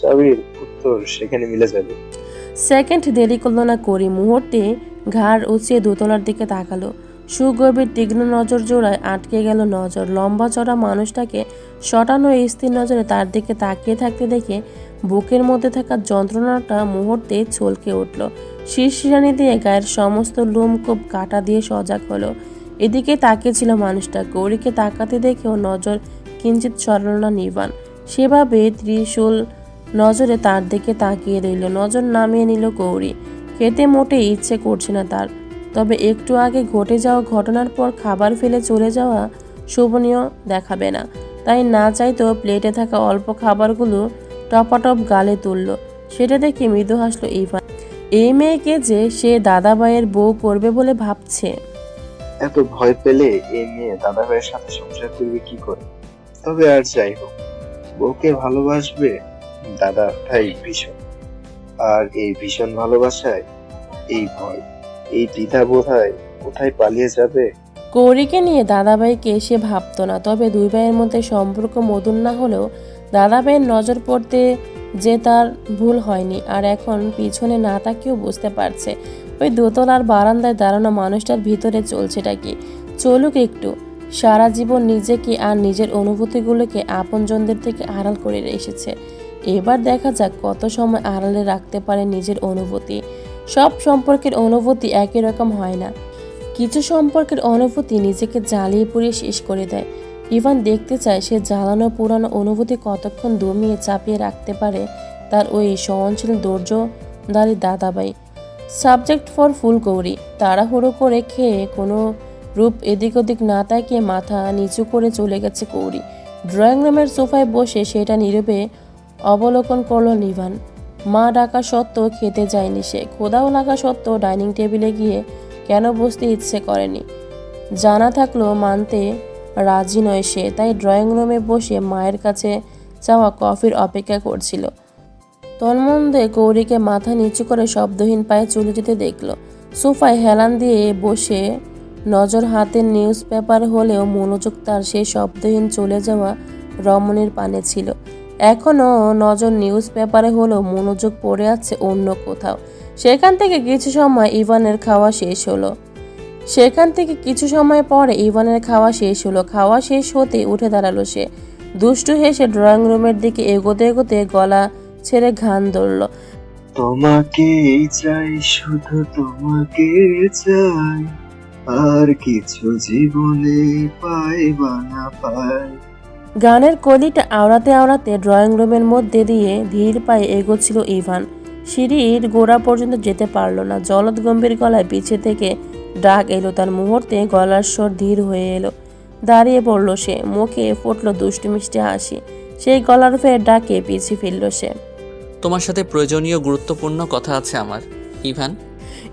চাবির উত্তর সেখানে মিলে যাবে। সেকেন্ড দেরি করল না করি মুহূর্তে ঘাড় দোতলার দিকে তাকালো। সুগভীর তীক্ষ্ণ নজর জোড়ায় আটকে গেল নজর। লম্বা চড়া মানুষটাকে স্থির নজরে তার দিকে তাকিয়ে থাকতে দেখে বুকের মধ্যে থাকা যন্ত্রণাটা মুহূর্তে ছলকে উঠল। শিরশিরানি দিয়ে গায়ের সমস্ত লোম খুব কাটা দিয়ে সজাগ হলো। এদিকে তাকিয়েছিল মানুষটা। গৌরীকে তাকাতে দেখেও নজর কিঞ্চিত সরল না নিবান সেভাবে ত্রিশূল নজরে তার দিকে তাকিয়ে রইল। নজর নামিয়ে নিল গৌরী। খেতে মোটে ইচ্ছে করছে না তার। তবে একটু আগে ঘটে যাওয়া ঘটনার পর খাবার ফেলে চলে যাওয়া শোভনীয় দেখাবে না। তাই না চাইতেও প্লেটে থাকা অল্প খাবারগুলো টপাটপ গালে তুলল। সেটা দেখে মৃদু হাসলো ইভান। এই মেয়েকে যে সে দাদাবাইয়ের বউ করবে বলে ভাবছে। এত ভয় পেলে এই মেয়ে দাদা ভাইয়ের সাথে সংসার করবে কি করে? তবে আর যাই হোক, বউকে ভালোবাসবে দাদা ভাই ভীষণ। আর এই ভীষণ ভালোবাসায়, এই ভয়, এই দ্বিধা বোধহয় কোথায় পালিয়ে যাবে? গৌরীকে নিয়ে দাদাভাইকে সে ভাবতো না, তবে দুই ভাইয়ের মধ্যে সম্পর্ক মধুর না হলেও দাদাভাইয়ের নজর পড়তে যে তার ভুল হয়নি, আর এখন পিছনে না তাকিয়েও বুঝতে পারছে। ওই দোতলার বারান্দায় দাঁড়ানো মানুষটার ভিতরে চলছেটা কি? চলুক একটু, সারা জীবন নিজেকে আর নিজের অনুভূতিগুলোকে আপনজনদের থেকে আড়াল করে এসেছে এবার দেখা যাক কত সময় আড়ালে রাখতে পারে নিজের অনুভূতি। সব সম্পর্কের অনুভূতি একই রকম হয় না। কিছু সম্পর্কের অনুভূতি নিজেকে জ্বালিয়ে পুড়িয়ে শেষ করে দেয়। ইভান দেখতে চায় সে জ্বালানো পুরানো অনুভূতি কতক্ষণ দমিয়ে চাপিয়ে রাখতে পারে তার ওই সহনশীল ধৈর্যদারী দাদাবাই সাবজেক্ট ফর ফুল গৌরী তাড়াহুড়ো করে খেয়ে কোনো রূপ এদিক ওদিক না তাকিয়ে মাথা নিচু করে চলে গেছে গৌরী ড্রয়িং রুমের সোফায় বসে সেটা নীরবে অবলোকন করল নিভান মা ডাকা সত্ত্বেও খেতে যায়নি সে। খোদাও লাগা সত্ত্বেও ডাইনিং টেবিলে গিয়ে কেন বসতে ইচ্ছে করেনি? জানা থাকলেও মানতে রাজি নয় সে, তাই ড্রয়িং রুমে বসে মায়ের কাছে চাওয়া কফির অপেক্ষা করছিল। তন্মন্দে গৌরীকে মাথা নিচু করে শব্দহীন পায়ে চলে যেতে দেখল। সোফায় হেলান দিয়ে বসে নজর হাতের নিউজ পেপার হলেও মনোযোগ তার সেই শব্দহীন চলে যাওয়া রমণীর পানে ছিল। এখনও নজর নিউজ পেপারে হলেও মনোযোগ পড়ে আছে অন্য কোথাও। সেখান থেকে কিছু সময় ইভানের খাওয়া শেষ হলো। সেখান থেকে কিছু সময় পরে ইভানের খাওয়া শেষ হলো। খাওয়া শেষ হতে উঠে দাঁড়াল সে। দুষ্টু হেসে ড্রয়িং রুমের দিকে এগোতে এগোতে গলা ছেড়ে ঘান ধরল। তোমাকেই চাই, শুধু তোমাকে চাই। আর কিছু জীবনে পাই বা না পাই। গানের কলিটা আওড়াতে আওড়াতে ড্রয়িং রুমের মধ্যে দিয়ে ধীর পায়ে এগোচ্ছিল ইভান। সিঁড়ির গোড়া পর্যন্ত যেতে পারল না। জলদ গম্ভীর গলায় পিছে থেকে ডাক এলো। তার মুহূর্তে গলার স্বর ধীর হয়ে এলো। দাঁড়িয়ে পড়ল সে। মুখে ফুটলো দুষ্টু মিষ্টি হাসি। সেই গলার ফের ডাকে পিছিয়ে ফিরল সে। তোমার সাথে প্রয়োজনীয় গুরুত্বপূর্ণ কথা আছে আমার ইভান।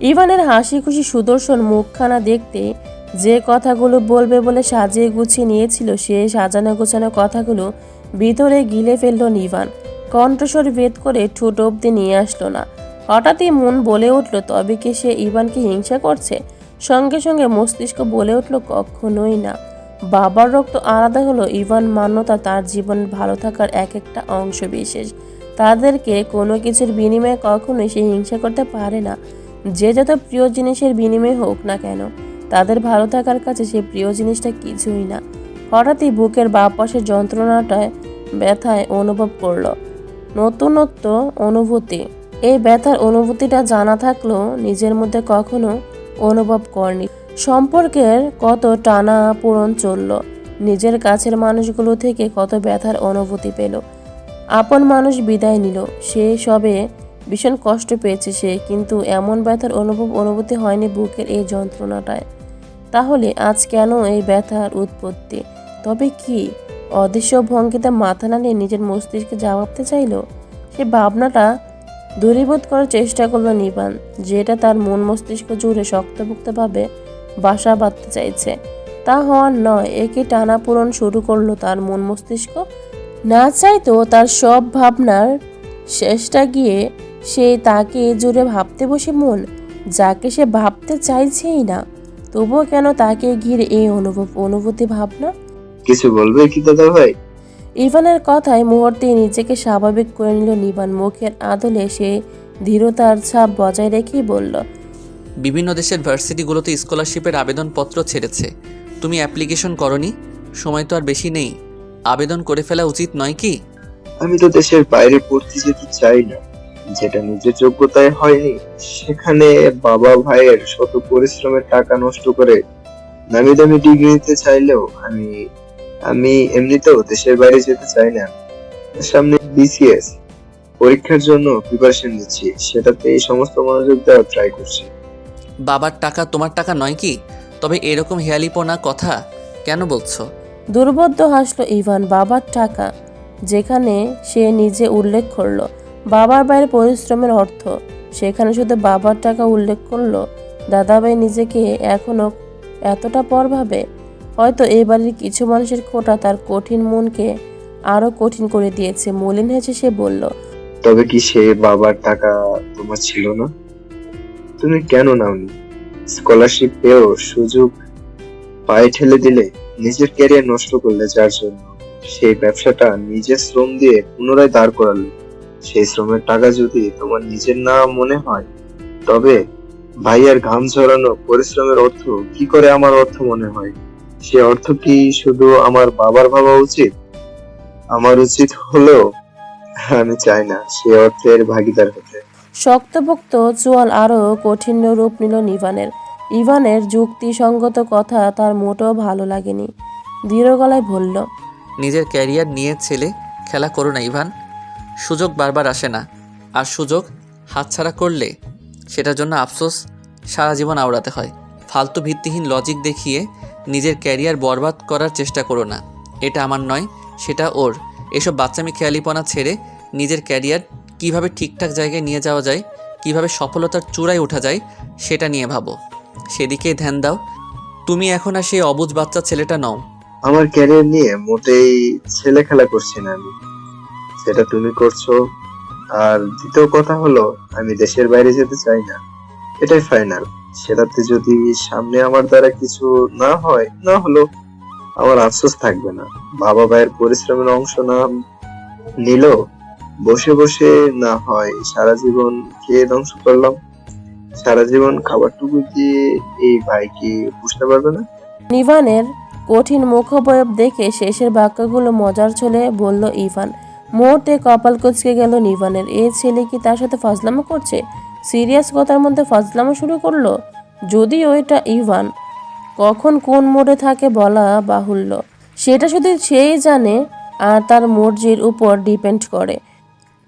ইভানের হাসি খুশি সুদর্শন মুখখানা দেখতে যে কথাগুলো বলবে বলে সাজিয়ে গুছিয়ে নিয়েছিল সে সাজানো গোছানো কথাগুলো ভিতরে গিলে ফেলল নিভান কণ্ঠস্বর ভেদ করে ঠোঁট অব্দি নিয়ে আসলো না। হঠাৎই মন বলে উঠল, তবে কি সে ইভানকে হিংসা করছে? সঙ্গে সঙ্গে মস্তিষ্ক বলে উঠল, কখনোই না। বাবার রক্ত আলাদা হলো ইভান মান্যতা তার জীবন ভালো থাকার এক একটা অংশ বিশেষ। তাদেরকে কোনো কিছুর বিনিময়ে কখনোই সে হিংসা করতে পারে না। যে যত প্রিয় জিনিসের বিনিময় হোক না কেন। তাদের ভালো থাকার কাছে সেই প্রিয় জিনিসটা কিছুই না। হঠাৎই বুকের বাঁ পাশের যন্ত্রণাটায় ব্যথায় অনুভব করল। নতুনত্ব অনুভূতি। এই ব্যথার অনুভূতিটা জানা থাকলেও নিজের মধ্যে কখনো অনুভব করনি। সম্পর্কের কত টানা পূরণ চলল। নিজের কাছের মানুষগুলো থেকে কত ব্যথার অনুভূতি পেল। আপন মানুষ বিদায় নিল। সে সবে ভীষণ কষ্ট পেয়েছে সে, কিন্তু এমন ব্যথার অনুভব অনুভূতি হয়নি বুকের এই যন্ত্রণাটায়। তাহলে আজ কেন এই ব্যথার উৎপত্তি? তবে কি অদৃশ্য ভঙ্গিতে মাথা না নিয়ে নিজের মস্তিষ্কে জবাবতে চাইল? সে ভাবনাটা দূরীভূত করার চেষ্টা করল নিবান, যেটা তার মন মস্তিষ্ক জুড়ে শক্তপোক্তভাবে বাসা বাঁধতে চাইছে। তা হওয়ার নয়, একে টানা পূরণ শুরু করল তার মন মস্তিষ্ক। না চাইতো তার সব ভাবনার শেষটা গিয়ে সে তাকে জুড়ে ভাবতে বসে মন যাকে সে ভাবতে চাইছেই না। তবুও কেন তাকে ঘিরে এই অনুভব অনুভূতি ভাবনা? কিছু বলবে কি দাদা ভাই? ইভানের কথায় মুহূর্তে নিজেকে স্বাভাবিক করে নিল নিবান। মুখের আদলে সে ধীরতার ছাপ বজায় রেখেই বলল বিভিন্ন দেশের ভার্সিটিগুলোতে স্কলারশিপের আবেদনপত্র ছেড়েছে। তুমি অ্যাপ্লিকেশন করনি? সময় তো আর বেশি নেই। আবেদন করে ফেলা উচিত নয় কি? আমি তো দেশের বাইরে পড়তে যেতে চাই না। যেটা নিজের যোগ্যতায় হয়নি সেখানে বাবা ভাইয়ের শত পরিশ্রমের টাকা নষ্ট করে নামি দামি ডিগ্রি নিতে চাইলেও আমি আমি এমনিতেও দেশের বাইরে যেতে চাই না। সামনে বিসিএস পরীক্ষার জন্য প্রিপারেশন নিচ্ছি সেটাতে এই সমস্ত মনোযোগ দেওয়ার ট্রাই করছি। বাবার টাকা তোমার টাকা নয় কি? তবে এরকম হেয়ালিপনা কথা কেন বলছো? দুর্বোধ্য হাসল ইভান বাবার টাকা যেখানে সে নিজে উল্লেখ করল। বাবার বাইরে পরিশ্রমের অর্থ। সেখানে শুধু বাবার টাকা উল্লেখ করল। দাদাভাই নিজেকে এখনও এতটা পর ভাবে। হয়তো এই বাড়ির কিছু মানুষের কোটা তার কঠিন মনকে আরও কঠিন করে দিয়েছে, মলিন হেসে সে বলল। তবে কি সে বাবার টাকা তোমার ছিল না? তুমি কেন নাওনি? স্কলারশিপ পেয়েও সুযোগ পায়ে ঠেলে দিলে, নিজের ক্যারিয়ার নষ্ট করলে যার জন্য? সেই ব্যবসাটা নিজের শ্রম দিয়ে পুনরায় দাঁড় করালে। সেই শ্রমের টাকা যদি তোমার নিজের না মনে হয় তবে ভাইয়ার ঘাম ঝরানো পরিশ্রমের অর্থ কি করে আমার অর্থ মনে হয়? সে অর্থ কি শুধু আমার বাবার ভাবা উচিত? আমার উচিত হলো আমি চাই না সে অর্থের ভাগিদার হতে। শক্তপোক্ত চোয়াল আরও কঠিন রূপ নিল নিভানের ইভানের যুক্তিসঙ্গত কথা তার মোটেও ভালো লাগেনি। দৃঢ় গলায় বলল নিজের ক্যারিয়ার নিয়ে ছেলে খেলা করো না ইভান। সুযোগ বারবার আসে না। আর সুযোগ হাতছাড়া করলে সেটার জন্য আফসোস সারা জীবন আওড়াতে হয়। ফালতু ভিত্তিহীন লজিক দেখিয়ে নিজের ক্যারিয়ার বরবাদ করার চেষ্টা করো না। এটা আমার নয়, সেটা ওর। এসব বাচ্চামি খেয়ালিপনা ছেড়ে নিজের ক্যারিয়ার কীভাবে ঠিকঠাক জায়গায় নিয়ে যাওয়া যায়, কীভাবে সফলতার চূড়ায় ওঠা যায়, সেটা নিয়ে ভাবো। সেদিকেই ধ্যান দাও। তুমি এখন আর সেই অবুজ বাচ্চা ছেলেটা নও। আমার ক্যারিয়ার নিয়ে মোটেই ছেলে খেলা করছি না আমি। সেটা তুমি করছ। আর দ্বিতীয় কথা হলো, আমি দেশের বাইরে যেতে চাই না। এটাই ফাইনাল সেটাতে যদি সামনে আমার দ্বারা কিছু না হয়, না হলো আমার আফসোস থাকবে না। বাবা ভাইয়ের পরিশ্রমের অংশ না নিল বসে বসে না হয়, সারা জীবন খেয়ে ধ্বংস করলাম। সারা জীবন খাবারটুকু দিয়ে এই ভাইকে বুঝতে পারবে না? নিভানের কঠিন মুখবয়ব দেখে শেষের বাক্যগুলো মজার ছলে বলল ইভান। মুহূর্তে কপাল কুচকে গেল নিভানের এ ছেলে কি তার সাথে ফাজলামো করছে? সিরিয়াস কথার মধ্যে ফাজলামো শুরু করল? যদিও এটা ইভান, কখন কোন মোড়ে থাকে বলা বাহুল্য। সেটা শুধু সেই জানে আর তার মর্জির উপর ডিপেন্ড করে।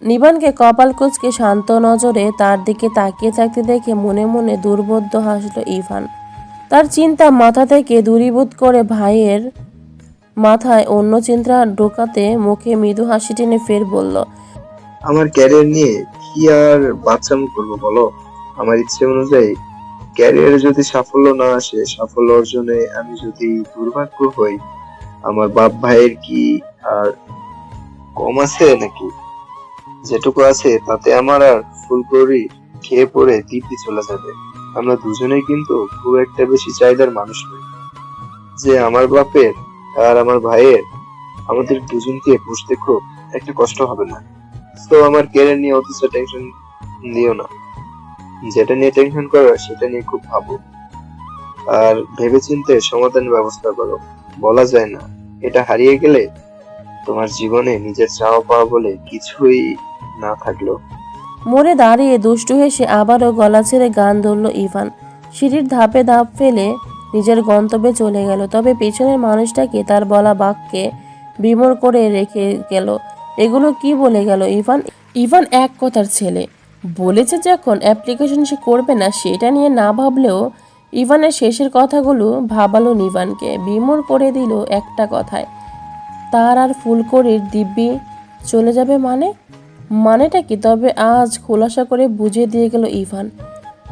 নিবানকে কপাল কুচকে শান্ত নজরে তার দিকে তাকিয়ে থাকতে দেখে মনে মনে দুর্বোধ্য হাসল ইভান। তার চিন্তা মাথা থেকে দূরীভূত করে ভাইয়ের মাথায় অন্য চিন্তা ঢোকাতে মুখে মৃদু হাসি টেনে ফের বলল, আমার ক্যারিয়ার নিয়ে কি আর বাচ্চামো করব বলো? আমার ইচ্ছে অনুযায়ী ক্যারিয়ারে যদি সাফল্য না আসে, সাফল্য অর্জনে আমি যদি দুর্ভাগ্য হই, আমার বাপ ভাইয়ের কি আর কম আছে নাকি? যেটুকু আছে, তাতে আমার আর ফুলকড়ি খেয়ে পড়ে দিব্যি চলে যাবে। আমরা দুজনেই কিন্তু খুব একটা বেশি চাহিদার মানুষ নই। যে আমার বাপের আর আমার ভাইয়ের, আমাদের দুজনকে বুঝতে খুব একটা কষ্ট হবে না। তো আমার ক্যারিয়ার নিয়ে অথচ টেনশন নিও না। যেটা নিয়ে টেনশন করো, সেটা নিয়ে খুব ভাবো। আর ভেবেচিন্তে সমাধানের ব্যবস্থা করো। বলা যায় না, এটা হারিয়ে গেলে তোমার জীবনে নিজের চাওয়া পাওয়া বলে কিছুই না থাকল। মোড়ে দাঁড়িয়ে দুষ্টু হেসে আবারও গলা ছেড়ে গান ধরল ইভান। সিঁড়ির ধাপে ধাপ ফেলে নিজের গন্তব্যে চলে গেল। তবে পেছনের মানুষটাকে তার বলা বাক্যে বিমর করে রেখে গেল। এগুলো কি বলে গেল ইভান? ইভান এক কথার ছেলে। বলেছে যখন অ্যাপ্লিকেশন সে করবে না, সেটা নিয়ে না ভাবলেও ইভানের শেষের কথাগুলো ভাবালো নিভানকে। বিমর করে দিল একটা কথায়, তার আর ফুলকড়ির দিব্যি চলে যাবে মানে? মানেটা কি? তবে আজ খোলাসা করে বুঝিয়ে দিয়ে গেল ইভান।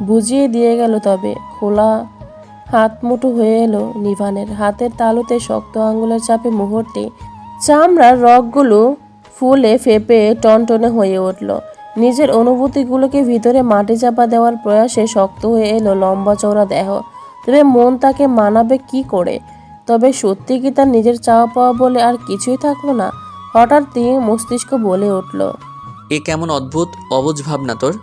বুঝিয়ে দিয়ে গেল তবে খোলা হাত মুঠো হয়ে এলো নিভানের। হাতের তালুতে শক্ত আঙ্গুলের চাপে মুহূর্তে চামড়ার রগগুলো ফুলে ফেপে টনটনে হয়ে উঠল। নিজের অনুভূতিগুলোকে ভিতরে মাটি চাপা দেওয়ার প্রয়াসে শক্ত হয়ে এলো লম্বা চওড়া দেহ। তবে মন তাকে মানাবে কি করে? তবে সত্যি কি তার নিজের চাওয়া পাওয়া বলে আর কিছুই থাকল না? হঠাৎ তিনি মস্তিষ্ক বলে উঠল এ কেমন অদ্ভুত অবুঝ ভাবনা তোর?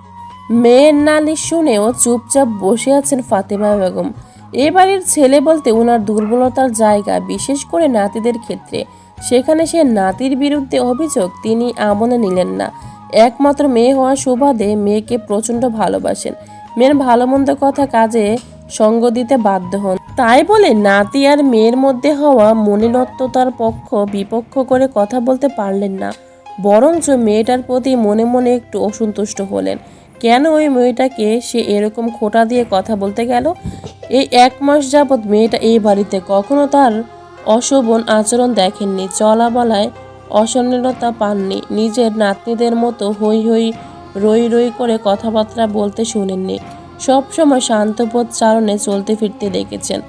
মেয়ের নালিশ শুনেও চুপচাপ বসে আছেন ফাতেমা বেগম। এ বাড়ির ছেলে বলতে ওনার দুর্বলতার জায়গা, বিশেষ করে নাতিদের ক্ষেত্রে। সেখানে সে নাতির বিরুদ্ধে অভিযোগ তিনি আমলে নিলেন না। একমাত্র মেয়ে হওয়ার সুবাদে মেয়েকে প্রচণ্ড ভালোবাসেন। মেয়ের ভালো মন্দ কথা কাজে সঙ্গ দিতে বাধ্য হন। তাই বলে নাতি আর মেয়ের মধ্যে হওয়া মনিনত্বতার পক্ষ বিপক্ষ করে কথা বলতে পারলেন না। বরঞ্চ মেয়েটার প্রতি মনে মনে একটু অসন্তুষ্ট হলেন। কেন ওই মেয়েটাকে সে এরকম খোটা দিয়ে কথা বলতে গেল? এই এক মাস যাবৎ মেয়েটা এই বাড়িতে কখনো তার অশোভন আচরণ দেখেননি চলা বলায় অসন্নতা পাননি, নিজের নাতনিদের মতো হই হই রই রই করে কথাবার্তা বলতে শুনেননি। সবসময় শান্তপথ চারণে চলতে ফিরতে দেখেছেন।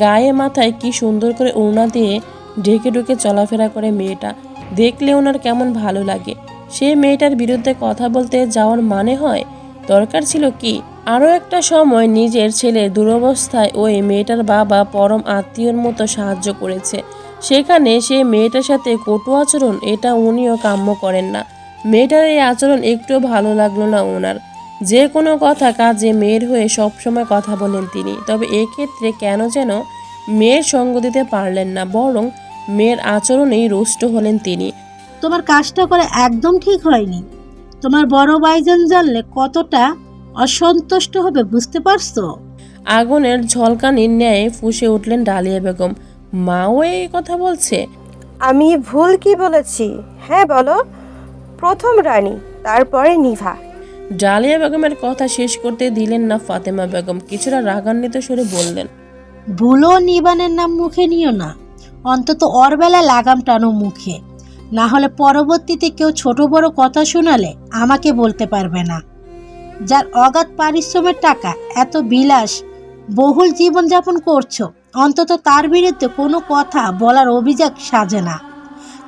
গায়ে মাথায় কি সুন্দর করে ওড়না দিয়ে ঢেকে ঢুকে চলাফেরা করে মেয়েটা। দেখলে ওনার কেমন ভালো লাগে। সে মেয়েটার বিরুদ্ধে কথা বলতে যাওয়ার মানে হয়? দরকার ছিল কি? আরও একটা সময় নিজের ছেলের দুরবস্থায় ওই মেয়েটার বাবা পরম আত্মীয়র মতো সাহায্য করেছে। সেখানে সে মেয়েটার সাথে কটু আচরণ, এটা উনিও কাম্য করেন না। মেয়েটার এই আচরণ একটুও ভালো লাগল না ওনার। যে কোনো কথা কাজে মেয়ের হয়ে সবসময় কথা বলেন তিনি। তবে এক্ষেত্রে কেন যেন মেয়ের সঙ্গ দিতে পারলেন না, বরং মেয়ের আচরণেই রুষ্ট হলেন তিনি। তোমার কাজটা করে একদম ঠিক হয়নি। তোমার বড় ভাইজান জানলে কতটা অসন্তুষ্ট হবে বুঝতে পারছ? আগুনের ঝলকানির ন্যায় ফুঁসে উঠলেন ডালিয়া বেগম। মাও এই কথা বলছে? আমি ভুল কি বলেছি? হ্যাঁ বলো। প্রথম রানী তারপরে নিভা। ডালিয়া বেগমের কথা শেষ করতে দিলেন না ফাতেমা বেগম। কিছুটা রাগান্বিত সুরে বললেন ভুলো নিবানের নাম মুখে নিও না। অন্তত ওর বেলায় লাগাম টানো মুখে। না হলে পরবর্তীতে কেউ ছোট বড় কথা শোনালে আমাকে বলতে পারবে না। যার অগাধ পারিশ্রমের টাকা, এত বিলাস, বহুল জীবনযাপন করছ, অন্তত তার বিরুদ্ধে কোনো কথা বলার অভিযোগ সাজে না।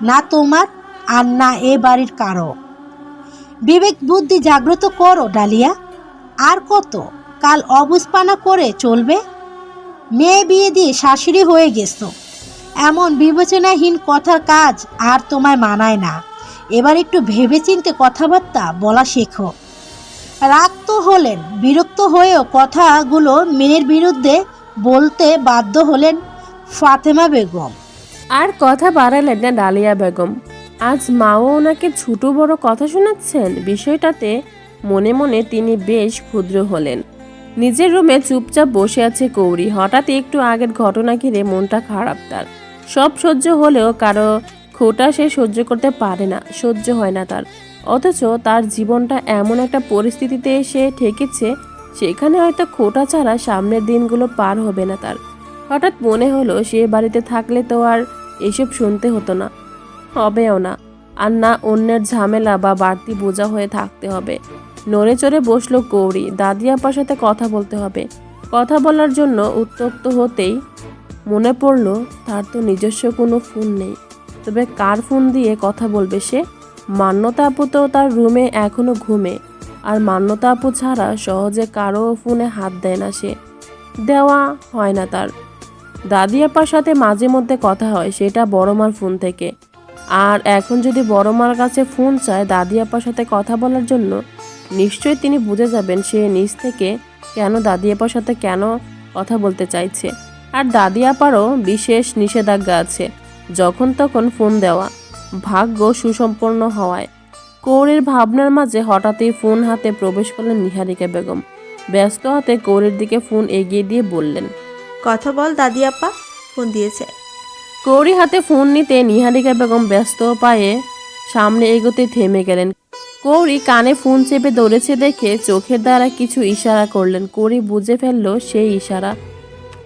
না তোমার আর না এ বাড়ির কারও। বিবেক বুদ্ধি জাগ্রত করো, ডালিয়া। আর কত? কাল অবুজপানা করে চলবে। মেয়ে বিয়ে দিয়ে শাশুড়ি হয়ে গেছো। এমন বিবেচনাহীন কথার কাজ আর তোমায় মানায় না। এবার একটু ভেবেচিন্তে কথাবার্তা বলা শেখো। রাগ তো হলেন, বিরক্ত হয়েও কথাগুলো মেয়ের বিরুদ্ধে বলতে বাধ্য হলেন ফাতেমা বেগম। আর কথা বাড়ালেন না ডালিয়া বেগম। আজ মাও ওনাকে ছোট বড় কথা শোনাচ্ছেন? বিষয়টাতে মনে মনে তিনি বেশ ক্ষুদ্র হলেন। নিজের রুমে চুপচাপ বসে আছে কৌরি। হঠাৎ একটু আগের ঘটনা ঘিরে মনটা খারাপ তার। সব সহ্য হলেও কারও খোটা সে সহ্য করতে পারে না, সহ্য হয় না তার। অথচ তার জীবনটা এমন একটা পরিস্থিতিতে এসে ঠেকেছে, সেখানে হয়তো খোটা ছাড়া সামনের দিনগুলো পার হবে না তার। হঠাৎ মনে হলো সে বাড়িতে থাকলে তো আর এসব শুনতে হতো না, হবেও না। আর না অন্যের ঝামেলা বা বাড়তি বোঝা হয়ে থাকতে হবে। নড়ে চড়ে বসল কৌরি দাদি আপার সাথে কথা বলতে হবে। কথা বলার জন্য উত্তপ্ত হতেই মনে পড়ল তার তো নিজস্ব কোনো ফোন নেই। তবে কার ফোন দিয়ে কথা বলবে সে? মান্যতা আপু তো তার রুমে এখনও ঘুমে। আর মান্যতা আপু ছাড়া সহজে কারও ফোনে হাত দেয় না সে। দেওয়া হয় না তার। দাদি আপার সাথে মাঝে মধ্যে কথা হয়, সেটা বড় মার ফোন থেকে। আর এখন যদি বড় মার কাছে ফোন চায় দাদি আপার সাথে কথা বলার জন্য, নিশ্চয়ই তিনি বুঝে যাবেন সে নিজ থেকে কেন দাদি আপার সাথে কেন কথা বলতে চাইছে। আর দাদি আপারও বিশেষ নিষেধাজ্ঞা আছে যখন তখন ফোন দেওয়া। ভাগ্য সুসম্পন্ন হওয়ায়। কৌরের ভাবনার মাঝে হঠাৎই ফোন হাতে প্রবেশ করলেন নিহারিকা বেগম। ব্যস্ত হাতে কৌরের দিকে ফোন এগিয়ে দিয়ে বললেন কথা বল দাদি আপা ফোন দিয়েছে। কৌরি হাতে ফোন নিতে নিহারিকা বেগম ব্যস্ত পায়ে সামনে এগোতে থেমে গেলেন। কৌরি কানে ফোন চেপে দৌড়েছে দেখে চোখের দ্বারা কিছু ইশারা করলেন। কৌরি বুঝে ফেলল সেই ইশারা।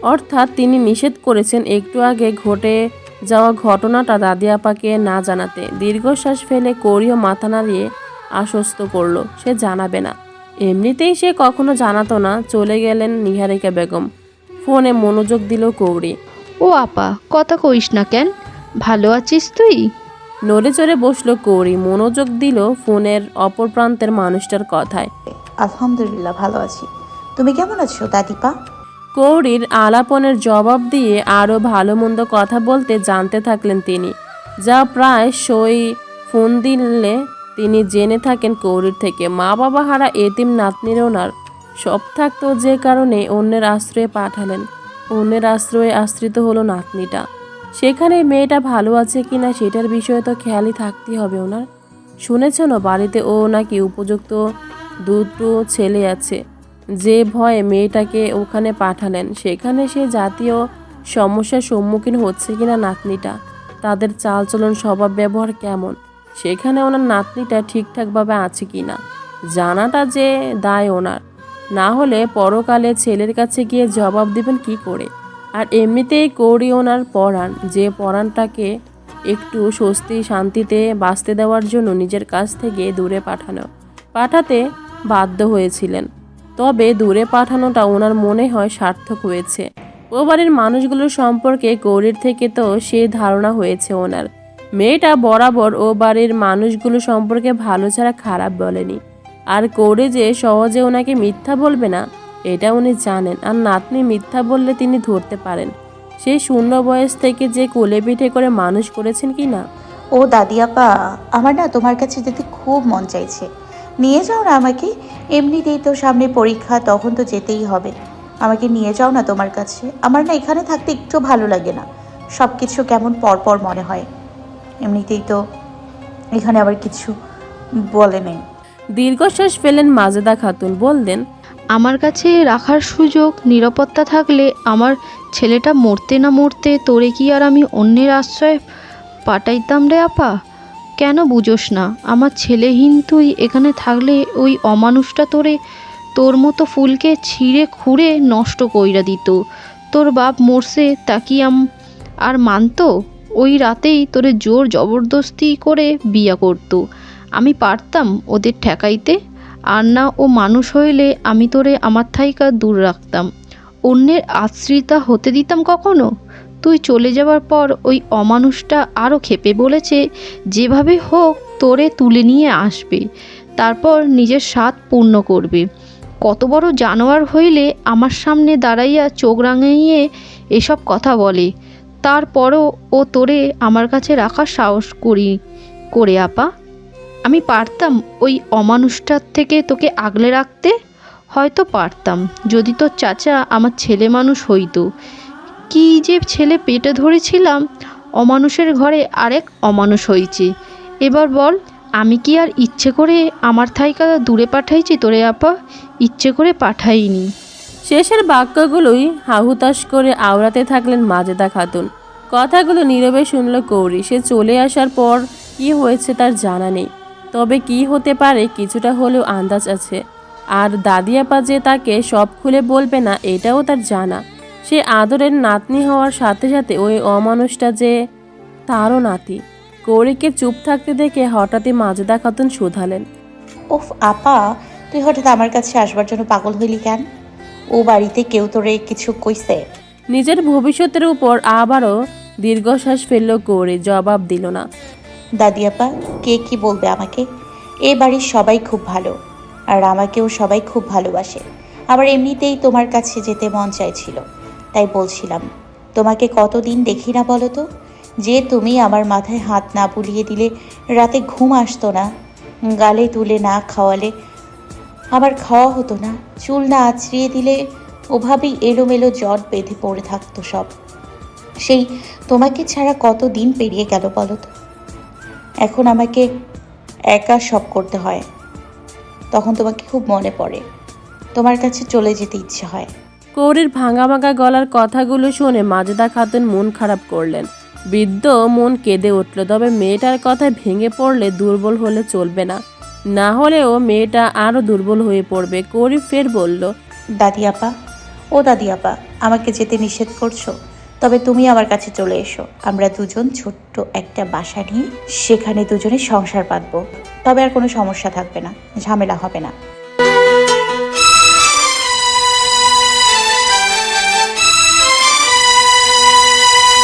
অর্থাৎ তিনি নিষেধ করেছেন একটু আগে ঘটে যাওয়া ঘটনাটা দাদি আপাকে না জানাতে। দীর্ঘশ্বাস ফেলে কৌরিও মাথা নাড়িয়ে আশ্বস্ত করল সে জানাবে না। এমনিতেই সে কখনো জানাতো না চলে গেলেন নিহারিকা বেগম। ফোনে মনোযোগ দিল কৌরি ও আপা কথা কইস না কেন? ভালো আছিস তুই? নড়ে চড়ে বসল কৌরি মনোযোগ দিল ফোনের অপর প্রান্তের মানুষটার কথায়। আলহামদুলিল্লাহ ভালো আছি। তুমি কেমন আছো দাদিপা? কৌরির আলাপনের জবাব দিয়ে আরও ভালো মন্দ কথা বলতে জানতে থাকলেন তিনি, যা প্রায় সই ফোন দিলে তিনি জেনে থাকেন কৌরির থেকে। মা বাবা হারা এতিম নাতনির ওনার। সব থাকতো যে কারণে অন্যের আশ্রয়ে পাঠালেন। অন্যের আশ্রয়ে আশ্রিত হলো নাতনিটা। সেখানে মেয়েটা ভালো আছে কিনা সেটার বিষয়ে তো খেয়ালই থাকতেই হবে ওনার। শুনেছেন বাড়িতে ও নাকি উপযুক্ত দুটো ছেলে আছে? যে ভয়ে মেয়েটাকে ওখানে পাঠালেন, সেখানে সে জাতীয় সমস্যার সম্মুখীন হচ্ছে কিনা নাতনিটা? তাদের চালচলন স্বভাব ব্যবহার কেমন? সেখানে ওনার নাতনিটা ঠিকঠাকভাবে আছে কি না জানাটা যে দায় ওনার। না হলে পরকালে ছেলের কাছে গিয়ে জবাব দিবেন কি করে? আর এমনিতেই করি ওনার পরাণ। যে পরাণটাকে একটু স্বস্তি, শান্তিতে বাঁচতে দেওয়ার জন্য নিজের কাছ থেকে দূরে পাঠানো। পাঠাতে বাধ্য হয়েছিলেন। তবে দূরে পাঠানোটা ওনার মনে হয় সার্থক হয়েছে। ও বাড়ির মানুষগুলোর সম্পর্কে গৌরীর থেকে তো সে ধারণা হয়েছে ওনার। মেয়েটা বরাবর ও বাড়ির মানুষগুলো সম্পর্কে ভালো ছাড়া খারাপ বলেনি। আর কৌরে যে সহজে ওনাকে মিথ্যা বলবে না, এটা উনি জানেন। আর নাতনি মিথ্যা বললে তিনি ধরতে পারেন। সেই শূন্য বয়স থেকে যে কোলে পিঠে করে মানুষ করেছেন কি না ও দাদি আপা আমার না তোমার কাছে যেতে খুব মন চাইছে। নিয়ে যাও না আমাকে। এমনিতেই তো সামনে পরীক্ষা তখন তো যেতেই হবে। আমাকে নিয়ে যাও না তোমার কাছে। আমার না এখানে থাকতে একটু ভালো লাগে না। সব কিছু কেমন পরপর মনে হয়। এমনিতেই তো এখানে আবার কিছু বলে নেই। দীর্ঘশ্বাস ফেলেন মাজেদা খাতুন। বললেন আমার কাছে রাখার সুযোগ নিরাপত্তা থাকলে আমার ছেলেটা মরতে না মরতে তোরে কি আর আমি অন্যের আশ্রয় পাঠাইতাম রে আপা? কেন বুঝোস না? আমার ছেলেহীন তুই এখানে থাকলে ওই অমানুষটা তোরে তোর মতো ফুলকে ছিঁড়ে খুঁড়ে নষ্ট কইরা দিত। তোর বাপ মরছে তা কি আম আর মানতো? ওই রাতেই তোরে জোর জবরদস্তি করে বিয়া করতো। আমি পারতাম ওদের ঠেকাইতে, আর না ও মানুষ হইলে আমি তোরে আমার থাইকা দূর রাখতাম। অন্যের আশ্রিতা হতে দিতাম কখনো? তুই চলে যাওয়ার পর ওই অমানুষটা আরও খেপে বলেছে, যেভাবে হোক তোরে তুলে নিয়ে আসবে, তারপর নিজের স্বাদ পূর্ণ করবে। কত বড় জানোয়ার হইলে আমার সামনে দাঁড়াইয়া চোখ রাঙাইয়ে এসব কথা বলে। তারপরও ও তোরে আমার কাছে রাখার সাহস করি, করে আপা। আমি পারতাম ওই অমানুষটার থেকে তোকে আগলে রাখতে? হয়তো পারতাম, যদি তোর চাচা আমার ছেলে মানুষ হইতো। কি যে ছেলে পেটে ধরেছিলাম, অমানুষের ঘরে আরেক অমানুষ হয়েছে এবার বল, আমি কি আর ইচ্ছে করে আমার থাইকা দূরে পাঠাইছি তোরে আপা? ইচ্ছে করে পাঠাইনি। শেষের বাক্যগুলোই হাহুতাশ করে আওড়াতে থাকলেন মাজেদা খাতুন। কথাগুলো নীরবে শুনল কৌরি। সে চলে আসার পর কি হয়েছে তার জানা নেই। তবে কি হতে পারে কিছুটা হলেও আন্দাজ আছে। আর দাদিয়াপা যে তাকে সব খুলে বলবে না, এটাও তার জানা। সে আদরের নাতনি হওয়ার সাথে সাথে ওই অমানুষটা যে তারও নাতি। কৌরিকে চুপ থাকতে দেখে হঠাৎই মাজেদা খাতুন শুধালেন। ওফ আপা তুই হঠাৎ আমার কাছে আসবার জন্য পাগল হইলি কেন? ও বাড়িতে কেউ তোরে কিছু কইছে? নিজের ভবিষ্যতের উপর আবারও দীর্ঘশ্বাস ফেলল কৌরি জবাব দিল না। দাদি আপা কে কি বলবে আমাকে? এ বাড়ির সবাই খুব ভালো আর আমাকেও সবাই খুব ভালোবাসে। আবার এমনিতেই তোমার কাছে যেতে মন চাইছিল। তাই বলছিলাম, তোমাকে কতদিন দেখি না বলো তো? যে তুমি আমার মাথায় হাত না বুলিয়ে দিলে রাতে ঘুম আসতো না, গালে তুলে না খাওয়ালে। আবার খাওয়া হতো না, চুল না আছড়িয়ে দিলে ওভাবেই এলোমেলো জট বেঁধে পড়ে থাকতো সব। সেই তোমাকে ছাড়া কত দিন পেরিয়ে গেল বলো তো? এখন আমাকে একা সব করতে হয়। তখন তোমাকে খুব মনে পড়ে। তোমার কাছে চলে যেতে ইচ্ছে হয়। কৌরির ভাঙা ভাঙা গলার কথাগুলো শুনে মাজেদা খাতুন মন খারাপ করলেন। বৃদ্ধ মন কেঁদে উঠল, তবে মেয়েটার কথায় ভেঙে পড়লে দুর্বল হলে চলবে না। না হলেও মেয়েটা আরও দুর্বল হয়ে পড়বে, কৌরি ফের বলল, দাদি আপা, ও দাদি আপা, আমাকে যেতে নিষেধ করছ? তবে তুমি আমার কাছে চলে এসো। আমরা দুজন ছোট্ট একটা বাসা নিয়ে সেখানে দুজনে সংসার পাতবো তবে আর কোনো সমস্যা থাকবে না, ঝামেলা হবে না।